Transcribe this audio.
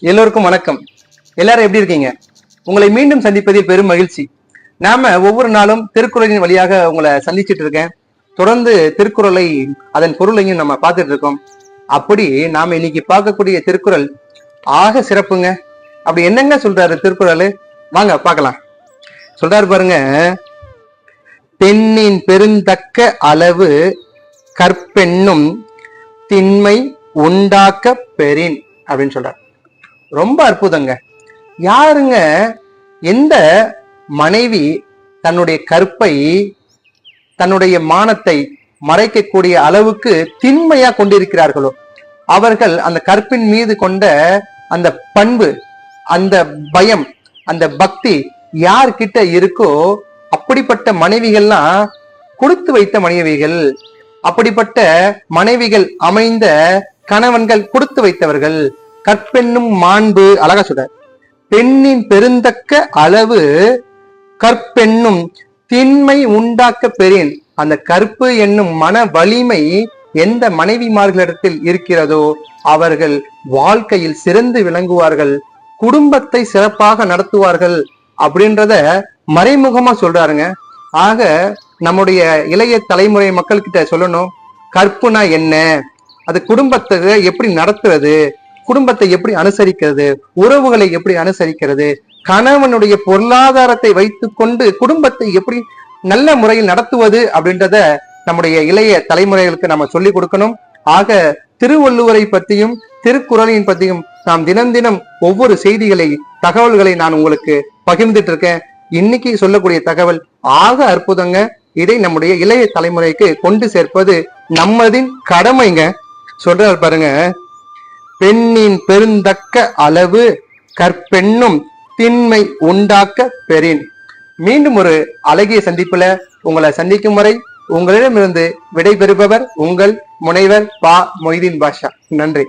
எல்லோருக்கும் வணக்கம். எல்லாரும் எப்படி இருக்கீங்க? உங்களை மீண்டும் சந்திப்பதில் பெரும் மகிழ்ச்சி. நாம ஒவ்வொரு நாளும் திருக்குறளின் வழியாக உங்களை சந்திச்சுட்டு இருக்கேன். தொடர்ந்து திருக்குறளை அதன் பொருளையும் நம்ம பார்த்துட்டு இருக்கோம். அப்படி நாம இன்னைக்கு பார்க்கக்கூடிய திருக்குறள் ஆக சிறப்புங்க. அப்படி என்னங்க சொல்றாரு திருக்குறள்? வாங்க பார்க்கலாம். சொல்றாரு பாருங்க பெண்ணின் பெருந்தக்க அளவு கற்பெண்ணும் திண்மை உண்டாக்க பெறின் அப்படின்னு சொல்றார். ரொம்ப அற்புதங்க. யாருங்க எந்த மனைவி தன்னுடைய கற்பை தன்னுடைய மானத்தை மறைக்கக்கூடிய அளவுக்கு திண்மையா கொண்டிருக்கிறார்களோ அவர்கள் அந்த கற்பின் மீது கொண்ட அந்த பண்பு அந்த பயம் அந்த பக்தி யார்கிட்ட இருக்கோ அப்படிப்பட்ட மனைவிகள்லாம் கொடுத்து வைத்த மனைவிகள் அப்படிப்பட்ட மனைவிகள் அமைந்த கணவன்கள் கொடுத்து வைத்தவர்கள் கற்பெண்ணும் மாண்பு அழகா சொல்ற. பெண்ணின் பெருந்தக்க அளவு கற்பெண்ணும் திண்மை உண்டாக்க பெறேன். அந்த கற்பு என்னும் மன வலிமை எந்த மனைவிமார்களிடத்தில் இருக்கிறதோ அவர்கள் வாழ்க்கையில் சிறந்து விளங்குவார்கள் குடும்பத்தை சிறப்பாக நடத்துவார்கள் அப்படின்றத மறைமுகமா சொல்றாருங்க. ஆக நம்முடைய இளைய தலைமுறை மக்கள்கிட்ட சொல்லணும் கற்புனா என்ன? அது குடும்பத்தை எப்படி நடத்துறது? குடும்பத்தை எப்படி அனுசரிக்கிறது? உறவுகளை எப்படி அனுசரிக்கிறது? கணவனுடைய பொருளாதாரத்தை வைத்துக்கொண்டு குடும்பத்தை எப்படி நல்ல முறையில் நடத்துவது அப்படின்றத நம்முடைய இளைய தலைமுறைகளுக்கு நம்ம சொல்லிக் கொடுக்கணும். ஆக திருவள்ளுவரை பற்றியும் திருக்குறளின் பற்றியும் நாம் தினம் தினம் ஒவ்வொரு செய்திகளை தகவல்களை நான் உங்களுக்கு பகிர்ந்துட்டு இருக்கேன். இன்னைக்கு சொல்லக்கூடிய தகவல் ஆக அற்புதங்க. இதை நம்முடைய இளைய தலைமுறைக்கு கொண்டு சேர்ப்பது நம்மதின் கடமைங்க. சொல்றாரு பாருங்க. பெண்ணின் பெருந்தக்க அளவு கற்பெண்ணும் திண்மை உண்டாக்க பெறின். மீண்டும் ஒரு அழகிய சந்திப்புல உங்களை சந்திக்கும் வரை உங்களிடமிருந்து விடைபெறுபவர் உங்கள் முனைவர் பா மொய்தீன் பாஷா. நன்றி.